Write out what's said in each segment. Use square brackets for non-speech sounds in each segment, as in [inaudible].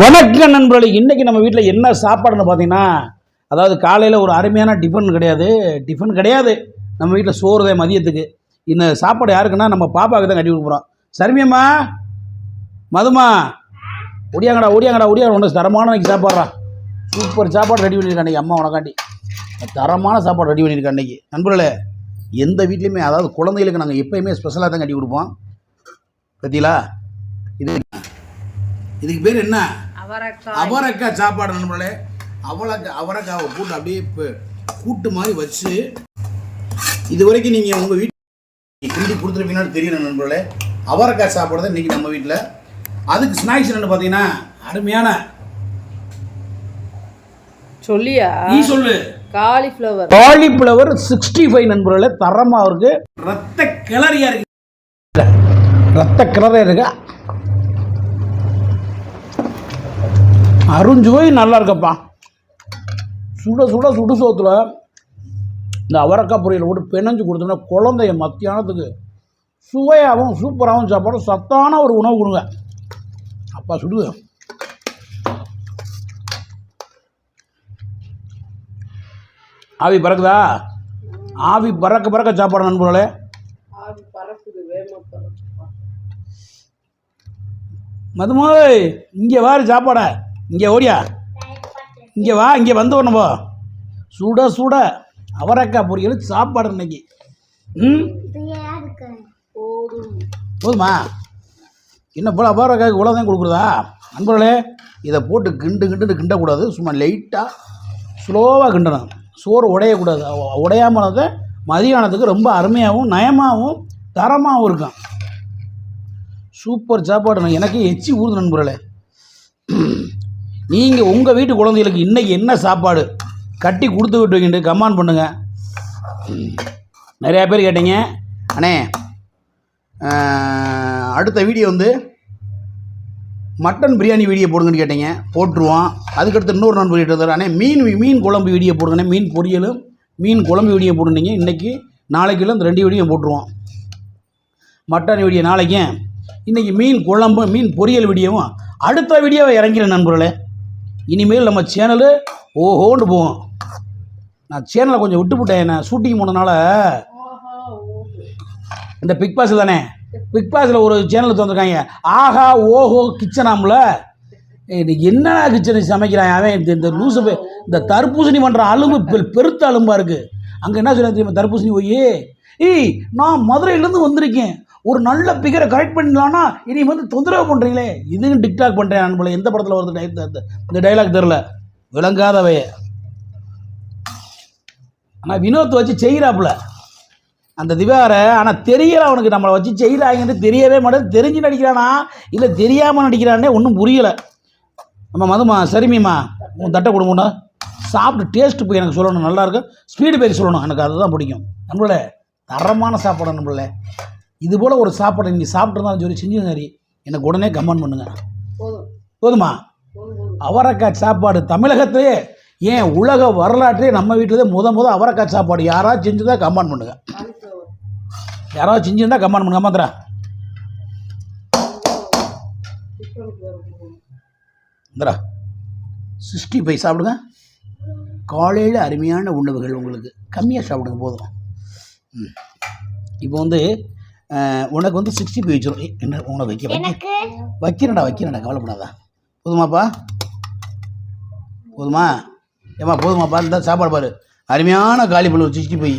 வணக்கம் நண்பர்களே இன்றைக்கி நம்ம வீட்டில் என்ன சாப்பாடுன்னு பார்த்தீங்கன்னா அதாவது காலையில் ஒரு அருமையான டிஃபன் கிடையாது. டிஃபன் கிடையாது. நம்ம வீட்டில் சோறு தான் மதியத்துக்கு. இந்த சாப்பாடு யாருக்குன்னா நம்ம பாப்பாவுக்கு தான் கட்டி கொடுக்குறோம் சர்மியம்மா மதுமா ஒடியாங்கடா ஒடியாங்கடா ஒடியா ஒன்று தரமான இன்னைக்கு சாப்பாடுறா சூப்பர் சாப்பாடு ரெடி பண்ணியிருக்கேன் அன்றைக்கி அம்மா உனக்காண்டி. தரமான சாப்பாடு ரெடி பண்ணியிருக்கேன் அன்னைக்கு நண்பர்களே எந்த வீட்லேயுமே அதாவது குழந்தைகளுக்கு நாங்கள் எப்பயுமே ஸ்பெஷலாக தான் கட்டி கொடுப்போம். பார்த்தீங்களா இது இதுக்கு பேர் என்ன? அவரைக்காய். சாப்பாடு நண்பர்களே அவரைக்காய் அவரைக்காவை போட்டு அப்படியே இப்போ கூட்டு மாதிரி வச்சு இது வரைக்கும் நீங்கள் உங்கள் வீட்டு கிண்டி கொடுத்துருப்பீங்கன்னு தெரியல நண்பர்களே அவரைக்காய் சாப்பாடு தான் இன்றைக்கி நம்ம வீட்டில் அதுக்கு ஸ்நாக்ஸ் என்னென்னு பார்த்தீங்கன்னா அருமையான சொல்லியா? நீ சொல்லு. காலிஃப்ளவர் காலிஃப்ளவர் சிக்ஸ்டி ஃபைவ் நண்பர்களே தரமாக இருக்கு. ரத்த கிளறியா இருக்கு. ரத்த கிளறியா இருக்கு. அருஞ்சுவை நல்லா இருக்கப்பா. சுட சுட சுடு சோத்துல இந்த அவரக்காய் பொரியல் போட்டு பிணைஞ்சு கொடுத்தோம்னா குழந்தைய மத்தியானத்துக்கு சுவையாகவும் சூப்பராகவும் சாப்பாடு சத்தான ஒரு உணவு கொடுங்க. அப்பா சுடுங்க. ஆவி பறக்குதா? ஆவி பறக்க பறக்க சாப்பாடு நண்பர்களே. மதுமோய் இங்கே வாரு சாப்பாட. இங்கே ஓடியா? இங்கே வா இங்கே வந்து ஒன்று சுட சுட. அவரைக்காய் பொரியல் சாப்பாடு இன்னைக்கு. ம்? போதுமா? என்ன போல அவரைக்காய்க்கு இவ்வளோ தான் கொடுக்குறதா? நண்பர்களே இதை போட்டு கிண்டு கிண்டுன்னு கிண்டக்கூடாது. சும்மா லைட்டாக ஸ்லோவாக கிண்டணும். சோறு உடையக்கூடாது. உடையாமல் தான் மதியானத்துக்கு ரொம்ப அருமையாகவும் நயமாகவும் தரமாகவும் இருக்கும். சூப்பர் சாப்பாடு. எனக்கு எச்சி ஊறுது நண்பர்களே. நீங்கள் உங்கள் வீட்டு குழந்தைகளுக்கு இன்றைக்கி என்ன சாப்பாடு? கட்டி கொடுத்து விட்டுவீங்கன்னு கமான் பண்ணுங்கள் நிறையா பேர் கேட்டீங்க. அண்ணே அடுத்த வீடியோ வந்து மட்டன் பிரியாணி வீடியோ போடுங்கன்னு கேட்டீங்க. போட்டுருவோம். அதுக்கடுத்து இன்னொரு நண்பர் கிட்ட இருந்தார். அண்ணே மீன் மீன் குழம்பு வீடியோ போடுங்கண்ணே. மீன் பொரியலும் மீன் குழம்பு வீடியோ போட்டுருந்தீங்க இன்றைக்கி நாளைக்குள்ள இந்த ரெண்டு வீடியோ போட்டுருவோம். மட்டன் வீடியோ நாளைக்கும் இன்றைக்கி மீன் குழம்பு மீன் பொரியல் வீடியோவும் அடுத்த வீடியோவை இறங்கிறேன் நண்பர்களே. இனிமேல் நம்ம சேனலு ஓஹோன்னு போவோம். நான் சேனலை கொஞ்சம் விட்டு விட்டேன் நான் ஷூட்டிங் போனதுனால. இந்த பிக் பாஸ் தானே? பிக் பாஸில் ஒரு சேனல் திறந்துருக்காங்க. ஆஹா ஓஹோ கிச்சனாம்ல. என்னடா கிச்சன் சமைக்கிறான்? அவன் இந்த இந்த லூசு இந்த தர்பூசணி பண்ணுற அலும்பு பெ- பெருத்த அலும்பாக இருக்குது அங்கே என்ன சொல்லுவாங்க தெரியுமா? தர்பூசணி போய் ஏய் நான் மதுரையிலேருந்து வந்திருக்கேன். ஒரு நல்ல பிகரை கரெக்ட் பண்ணிடலான்னா இனி வந்து தொந்தரவு பண்ணுறீங்களே இதுன்னு டிக்டாக் பண்ணுறேன் அன்புல எந்த படத்தில் வருது இந்த- இந்த டைலாக் தெரில விளங்காதவைய ஆனால் வினோத் வச்சு செய்கிறாப்புல அந்த திவாரை ஆனால் தெரியல அவனுக்கு. நம்மளை வச்சு செய்கிறாங்கன்னு தெரியவே மாட்டேது தெரிஞ்சு நடிக்கிறானா? இல்லை தெரியாமல் நடிக்கிறானே ஒன்றும் புரியலை. நம்ம மதுமா சரிமிம்மா உன் தட்டை கொடுங்கண்ணா. சாப்பிட்டு டேஸ்ட்டு போய் எனக்கு சொல்லணும். நல்லா இருக்கும் ஸ்பீடு பேர் சொல்லணும். எனக்கு அதுதான் பிடிக்கும். நம்மளே தரமான சாப்பாடு நம்மள இது போல் ஒரு சாப்பாடு நீங்கள் சாப்பிட்ருந்தாலும் சொல்லி செஞ்சு சரி எனக்கு உடனே கமெண்ட் பண்ணுங்கள் போதும். அவரைக்காய் சாப்பாடு தமிழகத்திலே ஏன் உலக வரலாற்றே நம்ம வீட்டில் தான் முத முத அவரைக்காய் சாப்பாடு யாராவது செஞ்சுதா கமெண்ட் பண்ணுங்க. காலிஃப்ளவர் யாராவது செஞ்சுருந்தா கமெண்ட் பண்ணுங்க மாத்திரா இந்தரா சிக்ஸ்டி ஃபைவ் சாப்பிடுங்க. காலையில் அருமையான உணவுகள் உங்களுக்கு. கம்மியாக சாப்பிடுங்க போதும். இப்போ வந்து உனக்கு வந்து சிக்ஸ்டி ஃபைவ் வச்சிரும் ஏய், என்ன உனக்கு வைக்க வைக்க வைக்கிறேன்டா வைக்கிறேன்டா கவலைப்படாதா. போதுமாப்பா? போதுமா? ஏம்மா போதுமாப்பா? இந்த சாப்பாடு பாரு. அருமையான சிக்ஸ்டி ஃபைவ்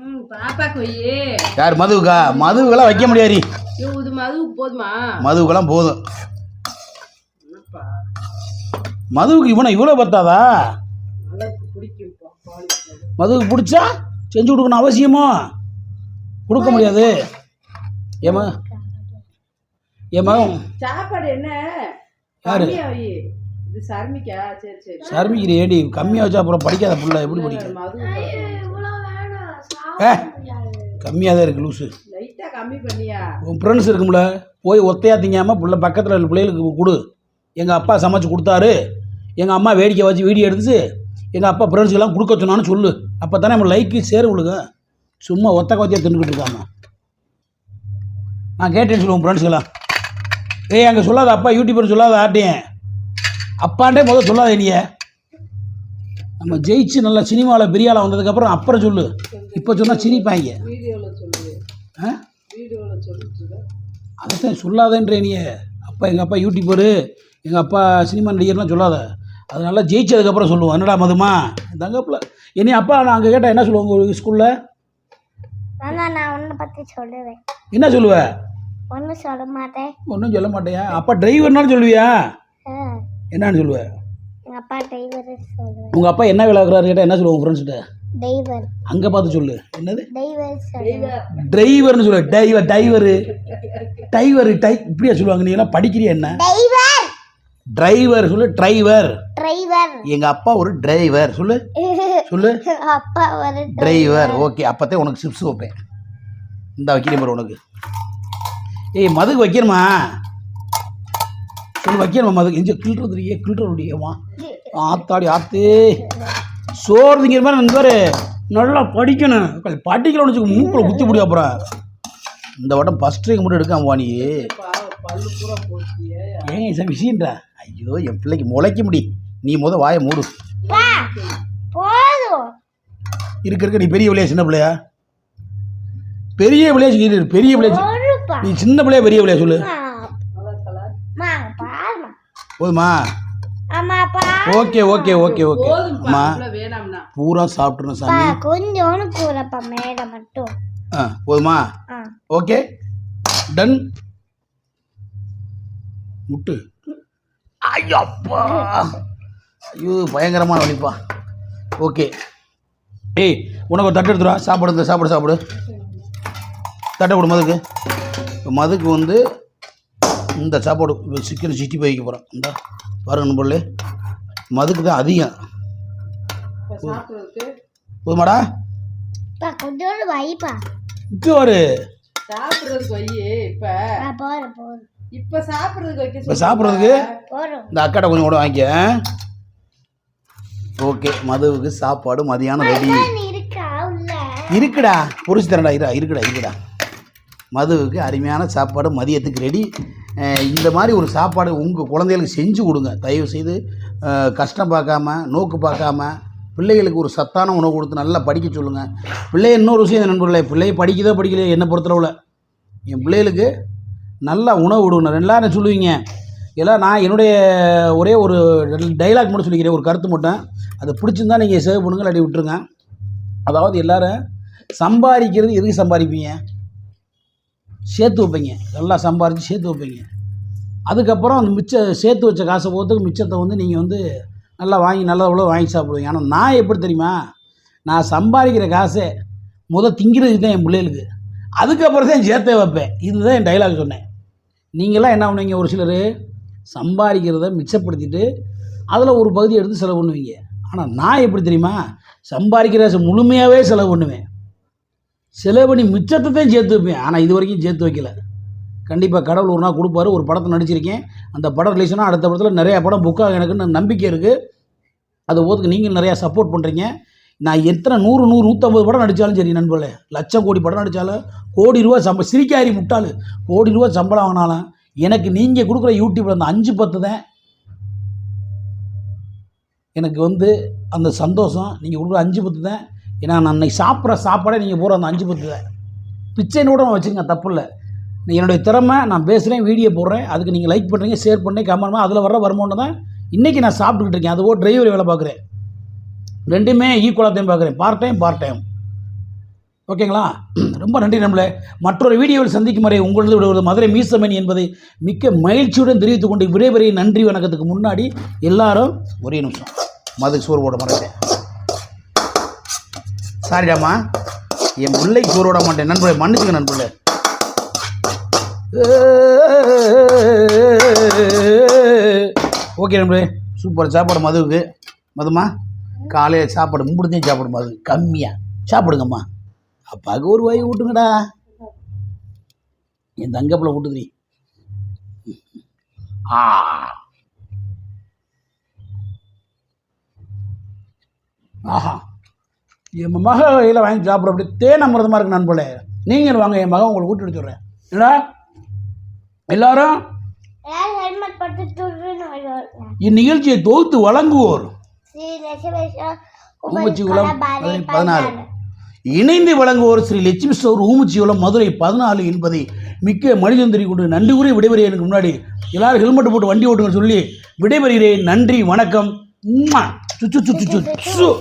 ம் பாப்பாக்கு வையே யார் மதுவுக்கா? மதுவுக்கெல்லாம் வைக்க முடியாது மதுவுக்கெல்லாம் போதும். மதுவுக்கு இவனை இவ்வளோ பத்தாதா? மதுவுக்கு பிடிச்சா? செஞ்சு கொடுக்கணும் அவசியமோ? கொடுக்க முடியாது. ஏமா ஏமா சாப்பாடு என்ன? யாரு? கம்மியா வை இது சர்மிக்கா? சரி சரி. சர்மிக்கிற ஏடி கம்மியாக வச்சா அப்புறம் படிக்காத புள்ள எப்படி படிக்கும் மது ஏ கம்மியாக தான் இருக்குது லூஸு லைட்டா கம்மி பண்ணியா? உன் ஃப்ரெண்ட்ஸ் இருக்கும்ல போய் ஒத்தையா திங்காமல் புள்ள பக்கத்தில் உள்ள பிள்ளைகளுக்கு கொடு. எங்கள் அப்பா சமைச்சு கொடுத்தாரு. எங்கள் அம்மா வேடிக்கை வச்சு வீடியோ எடுத்துச்சு. எங்கள் அப்பா ஃப்ரெண்ட்ஸுக்கெல்லாம் கொடுக்க சொன்னான்னு சொல்லு. அப்போ தானே நம்ம லைக்கு சேர விழுங்க சும்மா ஒத்த கொத்தியாக தின்னுக்கிட்டு இருக்காம. நான் கேட்டேன்னு சொல்லுவோம் ஃப்ரெண்ட்ஸுக்கெல்லாம் ஏய் அங்கே சொல்லாத அப்பா யூடியூபர் சொல்லாத ஆட்டியன் அப்பாண்டே முதல் சொல்லாத நீ நம்ம ஜெயிச்சு நல்லா சினிமாவில் பெரிய ஆளாக வந்ததுக்கப்புறம் அப்புறம் சொல்லு. இப்போ சொன்னால் சிரிப்பாங்க. அதைத்தான் சொல்லாதேன்றே நீ அப்பா எங்கள் அப்பா யூடியூபரு எங்கள் அப்பா சினிமா நடிகர்லாம் சொல்லாத. அது நல்லா ஜெயிச்சதுக்கப்புறம் சொல்லுவோம். என்னடா மதுமா? தங்கப்பில். என்னை அப்பா நான் அங்கே கேட்டால் என்ன சொல்லுவாங்க உங்கள் ஸ்கூலில் நான் சொல்லுவேன். என்ன சொல்லுவ? ஒன்றும் சொல்ல மாட்டேன். ஒன்றும் சொல்ல மாட்டேயா? அப்பா டிரைவர்னாலும் சொல்லுவியா? என்னன்னு சொல்லுவ? எங்க அப்பா டிரைவர் சொல்லுவேன். உங்கள் அப்பா என்ன வேலை இருக்கிறாரு கேட்டால் என்ன சொல்லுவோம் ஃப்ரெண்ட்ஸ்கிட்ட டிரைவர் அங்கே பார்த்து சொல்லு. என்னது? டிரைவர் சொல்லுவேன். டிரைவர்னு சொல்லு டிரைவர் டிரைவரு டிரைவரு டை இப்படியா சொல்லுவாங்க? நீ எல்லாம் படிக்கிறியா என்ன? டிரைவர் சொல்லு டிரைவர் டிரைவர் எங்கள் அப்பா ஒரு டிரைவர் சொல்லு. சொல்லு. [laughs] அப்பா ஒரு டிரைவர் ஓகே அப்போத்தே உனக்கு சிப்ஸ் வைப்பேன். இந்த வைக்கிறேன் பாரு உனக்கு. ஏய் மதுக்கு வைக்கணுமா? சொல்லு வைக்கணுமா மதுக்கு? இஞ்சி கிள்றது ஏ கிள்றதுடியம்மா ஆத்தாடி ஆத்தே. சோறு திங்கிற மாதிரி இந்த பாரு. நல்லா படிக்கணும். படிக்கலன்னு வச்சுக்க மூக்கில் குத்தி முடியும் அப்புறம் இந்த வட்டம் ஃபஸ்ட் ரேங்க் மட்டும் எடுக்காம வா ஏன் சார் விஷயம்டா. ஐயோ என் பிள்ளைக்கு முளைக்க முடி. நீ முத வாயை மூடு. இருக்க இருக்க நீ பெரிய பிள்ளையா சின்ன பிள்ளையா? பெரிய பிள்ளையா பெரிய பிள்ளையா நீ சின்ன பிள்ளையா பெரிய பிள்ளையா சொல்லு. கலர் கலர் மா பாருமா போதுமா? ஆமா பா ஓகே ஓகே ஓகே ஓகே. அம்மா பூரா சாப்பிட்றணும் பா சாமி. கொஞ்சோண்டு கூறப்பா மேடை மட்டும். ஆ போதுமா? Okay done. முட்டு. ஐயோ அப்பா ஐயோ பயங்கரமான வலிப்பா. ஓகே. ஏய் உனக்கு ஒரு தட்டு எடுத்துருவா சாப்பாடு இந்த சாப்பாடு சாப்பிடு. தட்டை கொடு மதுக்கு. மதுக்கு வந்து இந்த சாப்பாடு சிக்கன் சிட்டி வைக்க போகிறோம் இந்த பாருங்க பொருள் மதுக்கு தான் அதிகம். போதுமாடா. கொஞ்சோண்டு வைப்பா இங்கே ஒரு சாப்பிட்றதுக்கு வை இப்போ. இப்போ சாப்பிட்றதுக்கு வைக்க இப்போ சாப்பிட்றதுக்கு? இந்த அக்காட்ட கொஞ்சம் கூட வாங்கிக்க. ஓகே மதுவுக்கு சாப்பாடு மதியானம் ரெடி நீ இருக்கா? உள்ள. இருக்குடா. பொரிச்சு தரேன்டா இரா இருக்குடா இருக்குடா. மதுவுக்கு அருமையான சாப்பாடு மதியத்துக்கு ரெடி இந்த மாதிரி ஒரு சாப்பாடு உங்கள் குழந்தைகளுக்கு செஞ்சு கொடுங்க. தயவு செய்து கஷ்டம் பார்க்காம நோக்கு பார்க்காம பிள்ளைகளுக்கு ஒரு சத்தான உணவு கொடுத்து நல்லா படிக்க சொல்லுங்கள் பிள்ளை இன்னொரு விஷயம் நண்பர்களே பிள்ளை படிக்குதோ படிக்கலையோ என்னை பொறுத்தளவில். என் பிள்ளைகளுக்கு நல்லா உணவு விடணும் எல்லாரும் சொல்லுவீங்க? எல்லாம் நான் என்னுடைய ஒரே ஒரு டைலாக் மட்டும் சொல்லிக்கிறேன். ஒரு கருத்து மட்டும். அது பிடிச்சிருந்தா நீங்கள் சேவ் பண்ணுங்க அடி விட்டுருங்க. அதாவது எல்லோரும் சம்பாதிக்கிறது எதுக்கு சம்பாதிப்பீங்க? சேர்த்து வைப்பீங்க. நல்லா சம்பாரித்து சேர்த்து வைப்பீங்க. அதுக்கப்புறம் அந்த மிச்ச சேர்த்து வச்ச காசை போகிறதுக்கு மிச்சத்தை வந்து நீங்கள் வந்து நல்லா வாங்கி நல்ல உள்ள வாங்கி சாப்பிடுவீங்க. ஆனால் நான் எப்படி தெரியுமா? நான் சம்பாதிக்கிற காசை முதல் திங்கிறது தான் என் பிள்ளைகளுக்கு. அதுக்கப்புறம் தான் சேர்த்தே வைப்பேன். இதுதான் என் டைலாக் சொன்னேன். நீங்களாம் என்ன பண்ணுவீங்க? ஒரு சிலர் சம்பாதிக்கிறத மிச்சப்படுத்திட்டு அதில் ஒரு பகுதி எடுத்து செலவு பண்ணுவீங்க. ஆனால் நான் எப்படி தெரியுமா? சம்பாதிக்கிற முழுமையாகவே செலவு பண்ணுவேன். செலவு பண்ணி மிச்சத்தை தான் சேர்த்து வைப்பேன். ஆனால் இது வரைக்கும் சேர்த்து வைக்கல. கண்டிப்பாக கடவுள் ஒரு நாள் கொடுப்பாரு ஒரு படத்தை நடிச்சிருக்கேன். அந்த படம் ரிலீஸ்னால் அடுத்த படத்தில் நிறையா படம் புக்காக எனக்குன்னு நம்பிக்கை இருக்குது அது ஓத்துக்கு நீங்கள் நிறையா சப்போர்ட் பண்ணுறீங்க நான் எத்தனை நூறு நூறு நூற்றம்பது படம் நடித்தாலும் சரி நண்பர்களே. லட்சம் கோடி படம் நடித்தாலும் கோடி ரூபா சம்ப சிரிக்காரி முட்டாள். கோடி ரூபா சம்பளம் வாங்கினாலும் எனக்கு நீங்கள் கொடுக்குற யூடியூப்பில் அந்த அஞ்சு பத்து தான் எனக்கு வந்து அந்த சந்தோஷம். நீங்கள் கொடுக்குற அஞ்சு பத்து தான் ஏன்னா நான் அன்னைக்கு சாப்பிட்ற சாப்பாடே நீங்கள் போகிற அந்த அஞ்சு பத்து தான். பிச்சைன்னு கூட நான் வச்சுங்க தப்பு இல்லை. என்னுடைய திறமை நான் பேசுகிறேன் வீடியோ போடுறேன். அதுக்கு நீங்கள் லைக் பண்ணுறீங்க ஷேர் பண்ணி கமெண்ட் அதில் வர வருமானம் தான் இன்றைக்கி நான் சாப்பிட்டுக்கிட்டு இருக்கேன். அதுவோ டிரைவர் வேலை பார்க்குறேன். ரெண்டுமே ஈக்குவலாக தான் பார்க்குறேன். பார்ட் டைம் பார்ட் டைம் ஓகேங்களா ரொம்ப நன்றி நம்மளே. மற்றொரு வீடியோவில் சந்திக்கும் வரை உங்களது விடுவது மதுரை மீசமணி என்பதை மிக்க மகிழ்ச்சியுடன் தெரிவித்துக் கொண்டு விரைவரை நன்றி வணக்கத்துக்கு முன்னாடி எல்லாரும் ஒரே நிமிஷம். மது சோறு போட மாட்டேன். சாரிடாமா என் பிள்ளைக்கு சோறு போட மாட்டேன். நண்பர்களே மன்னிச்சுங்க நண்பர்களே. ஓகே நண்பர்களே. சூப்பர். சாப்பாடு மதுவுக்கு. மதுமா? காலையில் சாப்பாடு மும்பிடுதே சாப்பாடு மது கம்மியாக சாப்பிடுங்கம்மா. அப்பாவுக்கு ஒரு வாய் ஊட்டுங்கடா. என் தங்கப்பில் ஊட்டுதுரி ஆ. ஆஹா. என் மக கையில் வாங்கி சாப்பிட்ற அப்படி தேன் அமிர்தமாக இருக்கு நண்பர்களே நீங்கள் வாங்க என் மகன் உங்களுக்கு கூட்டி எடுத்துடுறேன் என்னடா? எல்லாரும்? இந்நிகழ்ச்சியை தொகுத்து வழங்குவோர் ஊமச்சிகுளம் பதினாறு. இணைந்து வழங்குவோர் ஸ்ரீ லட்சுமி ஸ்டோர் ஊமச்சிகுளம் மதுரை பதினாலு என்பதை மிக்க மனிதன் கொண்டு நன்றி கூறி விடைபெறிய எனக்கு முன்னாடி. எல்லாரும் ஹெல்மெட் போட்டு வண்டி ஓட்டுங்க சொல்லி விடைபெறுகிறேன். நன்றி வணக்கம். உம்மா. சு, சு, சு, சு, சு, சு.